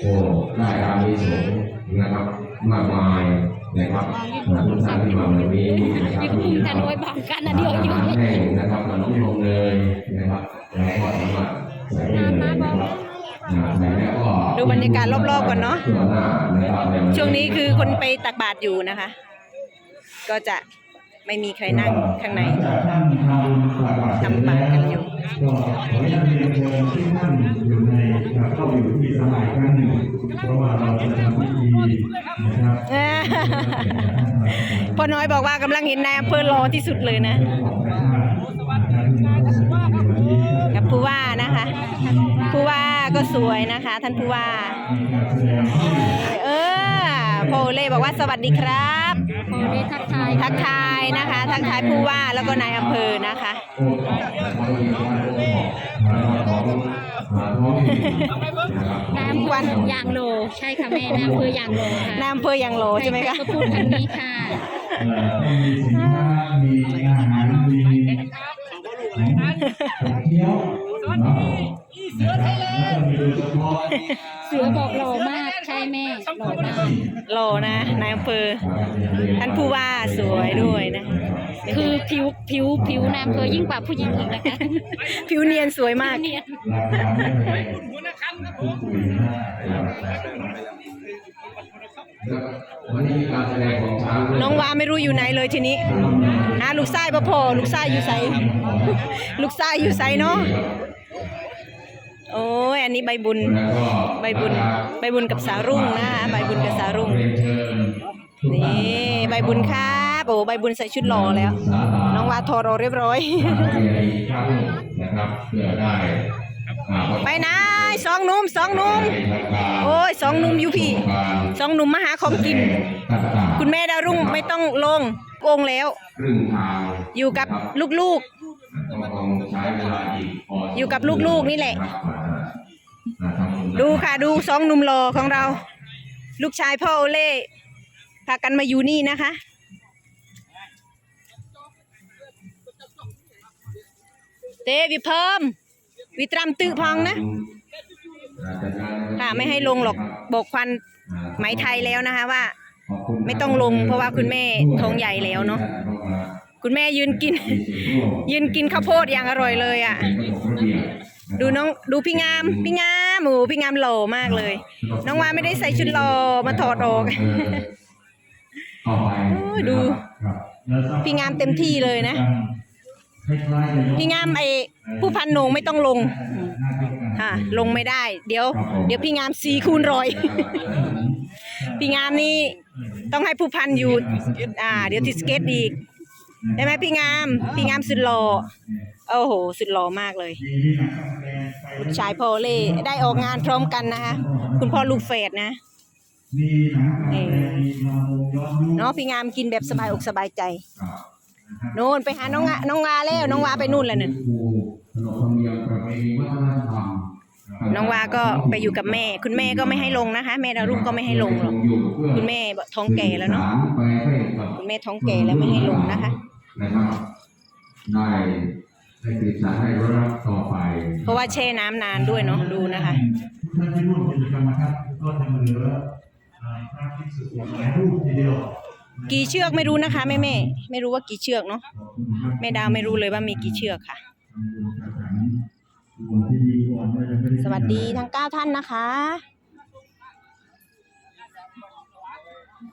โอ้ได้อานิสงส์นะครับมากมายนะครับทุกท่านที่มาวันนี้นะครับมีภูมิกันไว้บังกันนะเดียวอยู่อาหารแห้งนะครับขนมนมเนยนะครับแล้วก็สามารถใส่ได้เลยนะครับอ่าใส่แล้วก็ดูบรรยากาศรอบๆก่อนเนอะทั่วหน้านะครับใช่วงนี้คือคนไปตักบาตรอยู่นะคะ ก็จะไม่มีใครนั่งข้างในทำบาตรกันอยู่ก็ขออนุญาตเรียนเชิญที่ท่านอยู่ใน เข้าอยู่ที่สลายครั้งหนึ่งเพราะว่าเราจะทำพิธีนะครับพ่อน้อยบอกว่ากำลังเห็นนายอำเภอรอที่สุดเลยนะกับผู้ว่านะคะผู้ว่าก็สวยนะคะ ท่านผู้ว่า เออโพเล่บอกว่าสวัสดีครับโมเลทักทายทักทายนะคะ ทักทายผู้ว่าแล้วก็นายอำเภอนะคะน้ำวันยางโล ใช่ค่ะแม่น้ำคือยางโลค่ะนายอำเภอยังโลใช่ไหมคะ ก็พูดคำนี้ค่ะต้องมีสินค้ามีอาหารมีของเที่ยว เนาะนะครับแล้วก็มีโดยเฉพาะเสือบอกโลมากใช่แม่โลมากโลนะนายอำเภอท่านผู้ว่าสวยด้วยนะ คือผิวผิวผิวน้ำเคยยิ่งกว่าผู้หญิงอีกนะคะ ผิวเนียนสวยมากเนี่ยราคาไม่แพงพูดคุยได้วันนี้มีการแสดงของช้างด้วยน้องวาไม่รู้อยู่ไหนเลยทีนี้หาลูกไส้ปะพอลูกไส้อยู่ไสลูกไส้อยู่ไสเนาะ โอ้ยอันนี้ใบบุญแล้วก็ใบบุญ ใบบุญกับสารุ่งนะคะใบบุญกับสารุ่งเรียนเชิญทุกท่านี่ใบบุญครับโอ้ใบบุญใส่ชุดหล่อแล้ว น้องวาทอรอเรียบร้อยการเรียนอีกครั้งนะครับเพื่อได้อ่าไปไหนสองหนุ่มสองหนุ่มโอ้ยสองหนุ่มอยู่พี่สองหนุ่มมาหาของกินต่างๆคุณแม่ดาวรุ่งไม่ต้องลงโองแล้วครึ่งทางอยู่กับลูกก็คงใช้เวลาอีกพอสมควรอยู่กับลูกๆนี่แหละ ดูค่ะดูสองหนุ่มหล่อของเรา ลูกชายพ่อโอเล่พากันมาอยู่นี่นะคะ เตวิเพิ่ม วิตรำตื้อพองนะค่ะไม่ให้ลงหรอกบอกควันไหมไทยแล้วนะคะว่า ไม่ต้องลงเพราะว่าคุณแม่ท้องใหญ่แล้วเนาะคุณแม่ยืนกิน ยืนกินข้าวโพดอย่างอร่อยเลยอะ ดูน้องดูพี่งามพี่งามหมูพี่งามหล่อมากเลย น้องวาไม่ได้ใส่ชุดหล่อมาถอดออกต่อไปโอ้ยดูครับแล้วทรบพี่งามเต็มที่เลยนะคล้ายๆกับพี่งามไอผู้พันโหนงไม่ต้องลงค่ะลงไม่ได้ เดี๋ยว เดี๋ยวพี่งามซีคูณร้อยพี่งามนี่ต้องให้ผู้พันอยู่อ่า เดี๋ยวติดสเก็ตอีกได้ไหมพี่งาม พี่งามสุดหล่อ โอ้โห สุดหล่อมากเลยมีที่หนังกำแพงไปลูกชายพ่อเล่ได้ออกงานพร้อมกันนะคะ คุณพ่อลูกเฟดนะมีหนังกำแพงมีลำวงย้อนยุคเนาะพี่งามกินแบบสบายอกสบายใจโน่นไปหาน้องงาน้องวาแล้วน้องวาไปนู่นแล้วนึ่นขนบธรรมเนียมประเพณีวัฒนธรรมน้องวาก็ไปอยู่กับแม่ คุณแม่ก็ไม่ให้ลงนะคะ แม่ดาวรุ่งก็ไม่ให้ลงหรอกคุณแม่ท้องแก่แล้วเนาะไปให้กับคุณแม่ท้องแก่แล้วไม่ให้ลงนะคะนะครับได้ ได้ติดสารให้รับต่อไปเพราะว่าแช่น้ำนานด้วยเนาะดูนะคะ ท่านที่ร่วมกิจกรรมนะครับก็จะเหลืออ่าภาพที่สุดหลายรูปทีเดียวกี่เชือกไม่รู้นะคะแม่แม่ไม่รู้ว่ากี่เชือกเนาะแม่ดาวไม่รู้เลยว่ามีกี่เชือกค่ะสวัสดีทั้งเก้าท่านนะคะ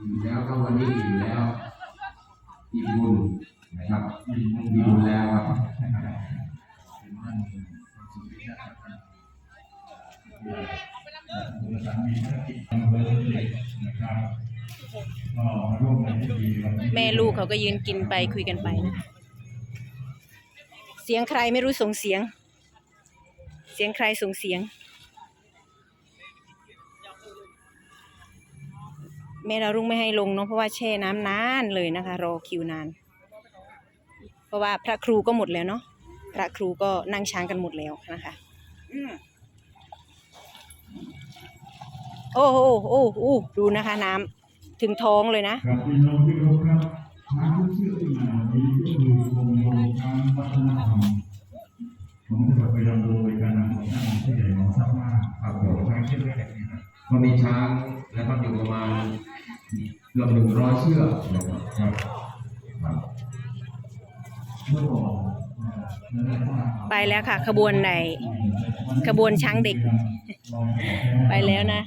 อิ่มแล้วก็วันนี้อิ่มแล้วอิ่มบุญ นะครับอิ่มบุญแล้วครับแม่ลูกเขาก็ยืนกินไปคุยกันไปนะ เสียงใครไม่รู้ส่งเสียง เสียงใครส่งเสียง แม่ดาวรุ่งไม่ให้ลงเนาะเพราะว่าแช่น้ำนานเลยนะคะ รอคิวนาน เพราะว่าพระครูก็หมดแล้วเนาะพระครูก็นั่งช้างกันหมดแล้วนะคะโอ้โหโอ้โหโอ้ดูนะคะ น้ำถึงท้องเลยนะครับพี่น้องที่เคารพครับช้างที่ชื่อที่มาวันนี้ก็คืองวงช้างวัฒนธรรมของจังหวัดระยองดยการนำของท่านผู้ใหญ่หมอทราบว่าครับผมช้างเชือกแรกนี่ครับก็มีช้างนะครับอยู่ประมาณเกือบหนึ่งร้อยเชือกนะครับ ไปแล้วค่ะ ขบวนไหน ขบวนช้างเด็ก ไปแล้วนะ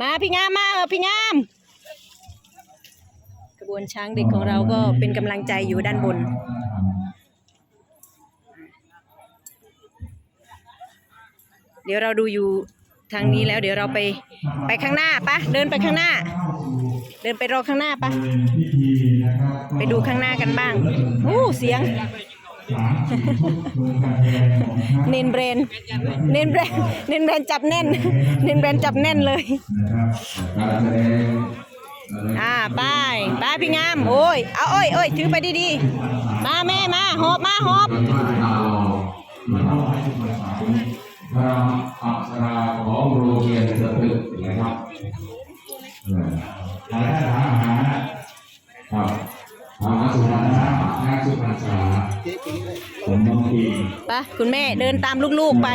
มาพี่งามมาเออพี่งาม ขบวนช้างเด็กของเราก็เป็นกำลังใจอยู่ด้านบนเดี๋ยวเราดูอยู่ทางนี้แล้ว เดี๋ยวเราไปไปข้างหน้าปะเดินไปข้างหน้าเดินไปรอข้างหน้าปะเป็นพิธีนะครับไปดูข้างหน้ากันบ้างอู้เสียงสามสี่ชุดโดยการแสดงของช้างเนนเบรน เนนเบรน เนนเบรนจับแน่น เนนเบรนจับแน่นเลยนะครับการแสดงอะไรอ่าไปไปพี่งาม โอ้ย เอาโอ้ยโอ้ยถือไปดีๆ มาแม่มาหอบมาหอบมันมาตาลองมาเล่าให้ทุกคนฟังพระอักษราของโรงเรียนสตึกนะครับ เออหาหาหาครับทางสุพรรณาทาสุพรรณาผมน้องปีไปคุณแม่เดินตามลูกๆไป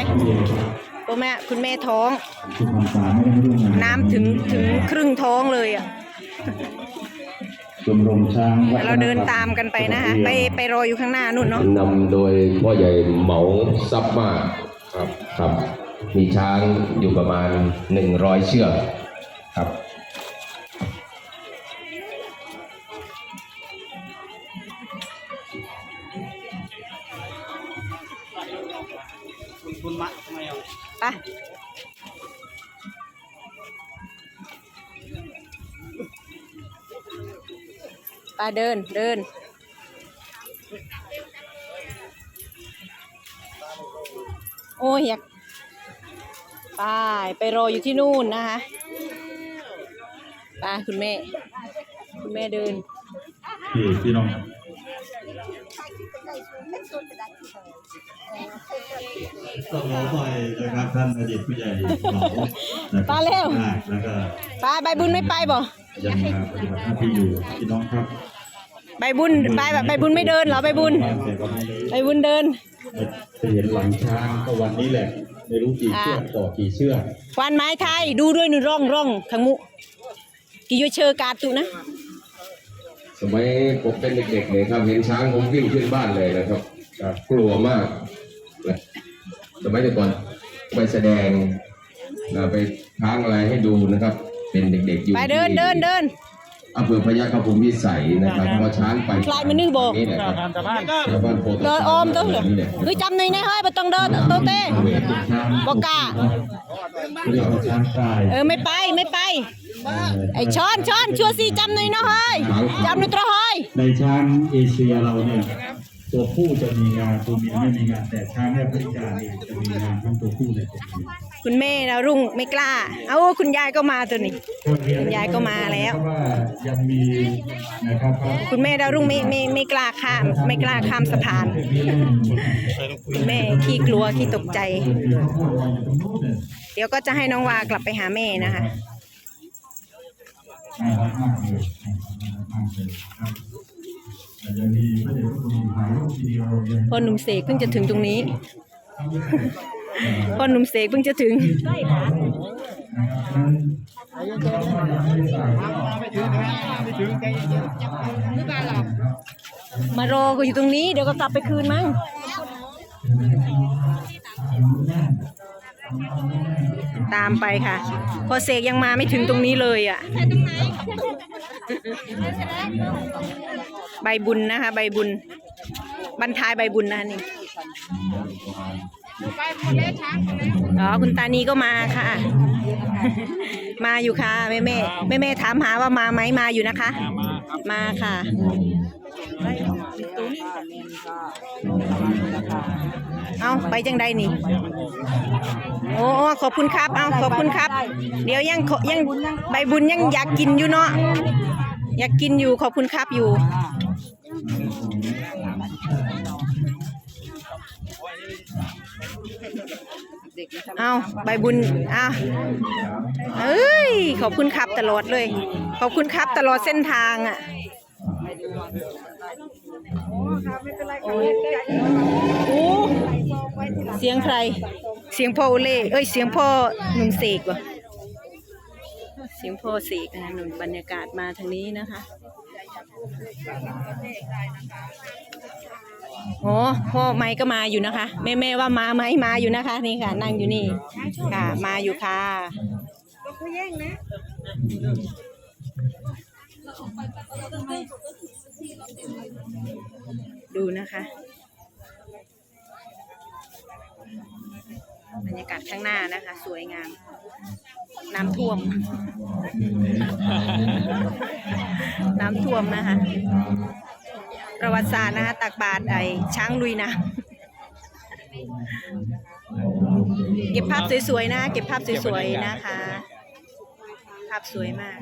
คุณแม่คุณแม่ท้อง น้ำถึงถึงครึ่งท้องเลยอะชมรมช้างเราเดินตามกันไปนะคะไปไปรออยู่ข้างหน้านู่นเนาะนำโดยพ่อใหญ่เหมาซับมากครับครับ มีช้างอยู่ประมาณหนึ่งร้อยเชือกครับ ไปไปเดินเดินโอ้ยอยากไปไปรออยู่ที่นู่นนะคะไปคุณแม่ คุณแม่เดินพี่พี่น้อง ต้องขอไปนะครับท่านอดีตผู้ใหญ่เหมานะครับมาเร็ว มากแล้วก็ไปใบบุญไม่ไปบ่ยังมาปฏิบัติหน้าที่อยู่พี่น้องครับใบบุญใบใบบุญไม่เดินเหรอใบบุญแต่ก็ไม่ได้ใบบุญเดินไปเห็นหลังช้างก็วันนี้แหละ ไม่รู้กี่เชือกต่อกี่เชือกควันไม้ไทยดูด้วยหนูร่องร่องทางมุกิโยเชอร์กาตุนะ สมัยผมเป็นเด็กๆเนี่ยครับเห็นช้างผมวิ่งขึ้นบ้านเลยนะครับครับกลัวมากนะสมัยแต่ก่อนไปแสดงนะไปช้างอะไรให้ดูนะครับ เป็นเด็กๆอยู่ไปเดินเดินเดิน อำเภอพยัคฆภูมิวิสัยนะครับพอช้างไปคลายมันนึกบอกนี่แหละครับชาวบ้านโพธิ์เดินออมตัวเหรอนี่แหละเฮ้ยจำหน่อยนะเฮ้ยไม่ต้องเดินโตเต้เวทช้างบอกกล้า เรียกว่าช้างตายเออไม่ไปไม่ไปไอ้ช้อนช้อนชัวร์สิจำหน่อยนะเฮ้ยจำหน่อยตัวเฮ้ยในช้างเอเชียเราเนี่ย ตัวผู้จะมีงานตัวเมียไม่มีงานแต่ช้างแอฟริกาเนี่ยจะมีงานทั้งตัวผู้และตัวเมียคุณแม่นะรุ่งไม่กล้า เอาคุณยายก็มาตัวนี้ คุณยายก็มาแล้ว เพราะว่ายังมีนะครับว่าคุณแม่ดาวรุ่งไม่ไม่ไม่กล้าข้าม ไม่กล้าข้ามสะพาน คุณแม่ขี้กลัวขี้ตกใจมีข้าวโพดวางอยู่ตรงนู้นเนี่ยเดี๋ยวก็จะให้น้องวากลับไปหาแม่นะคะ พ่อหนุ่มเสกเพิ่งจะถึงตรงนี้ พ่อหนุ่มเสกเพิ่งจะถึงนะครับนั้นเราก็ยังไม่ใส่ไม่ถึงมารอก็อยู่ตรงนี้ เดี๋ยวก็กลับไปคืนมั้งตามไปค่ะ พอเสกยังมาไม่ถึงตรงนี้เลยอะ ใบบุญนะคะ ใบบุญ บรรทายใบบุญนะคะนี่อ๋อคุณตานีก็มาค่ะ มาอยู่ค่ะแม่แม่แม่แม่ถามหาว่ามาไหมมาอยู่นะคะ มาค่ะเอาไปจังใดนี่ โอ้ขอบคุณครับ เอาขอบคุณครับ เดี๋ยวยังขอยังใบบุญยังอยากกินอยู่เนาะอยากกินอยู่ขอบคุณครับอยู่ เอาใบบุญอะเอ้ย ขอบคุณครับตลอดเลย ขอบคุณครับตลอดเส้นทางอะโอ้เสียงใคร เสียงพ่อโอเล่เอ้ย เสียงพ่อหนุ่มเสกวะเสียงโพสีกนะคะหนุนบรรยากาศมาทางนี้นะคะ โอ้พ่อไม้ก็มาอยู่นะคะ แม่แม่ว่ามาไหมมาอยู่นะคะ นี่ค่ะ นั่งอยู่นี่ ค่ะ มาอยู่ค่ะดูนะคะ บรรยากาศข้างหน้านะคะ สวยงาม น้ำท่วม น้ำท่วมนะคะ ประวัติศาสตร์นะคะตักบาตรไอ้ช้างลุยน้ำเก็บภาพสวยๆนะ เก็บภาพสวยๆนะคะ ภาพสวยมาก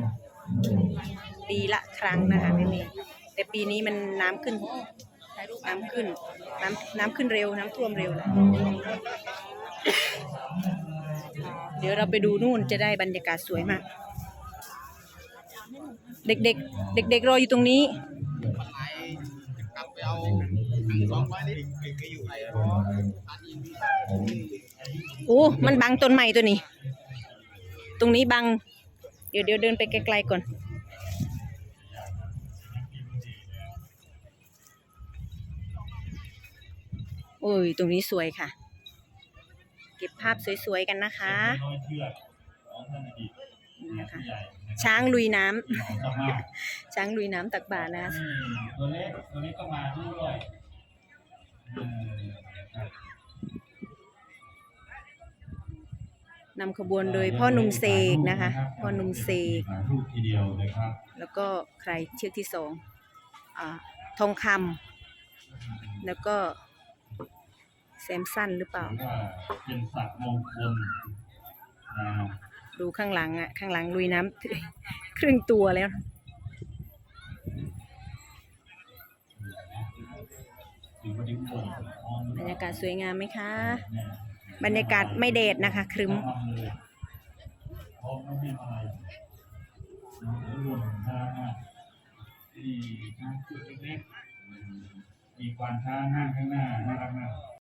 ปีละครั้งนะคะไม่มีแต่ปีนี้มันน้ำขึ้นน้ำขึ้น น้ำน้ำขึ้นเร็ว น้ำท่วมเร็วนะ เดี๋ยวเราไปดูนู่นจะได้บรรยากาศสวยมาก เด็กๆ เด็กๆรออยู่ตรงนี้โอ้มันบังต้นไม้ตัวนี้ ตรงนี้บัง เดี๋ยวเดี๋ยวเดินไปไกลๆก่อนโอ้ย ตรงนี้สวยค่ะ เก็บภาพสวยๆกันนะคะน้อยเชือกของท่านอดีตนี่นะคะผู้ใหญ่ช้างลุยน้ำของสภาพช้างลุยน้ำตักบาตรนะนี่ตัวเล็กตัวเล็กก็มาด้วยเออครับนำขบวนโดยพ่อหนุ่มเสกนะคะ พ่อหนุ่มเสกถ่ายรูปทีเดียวเลยครับแล้วก็ใครเชือกที่สองอาทองคำแล้วก็แซมสั้นหรือเปล่าถือว่าเป็นสัตว์มงคลนะดูข้างหลังอะ ข้างหลังลุยน้ำครึ่งตัวแล้วถือว่าดิ้งโป่งอ่อนบรรยากาศสวยงามไหมคะเนี่ยบรรยากาศไม่แดดนะคะครึ้มทำเลยพร้อมไม่มีอะไรนะแล้วรวมทางอะที่ทางจุดเล็กๆมีควานช้างห้างข้างหน้าน่ารักมาก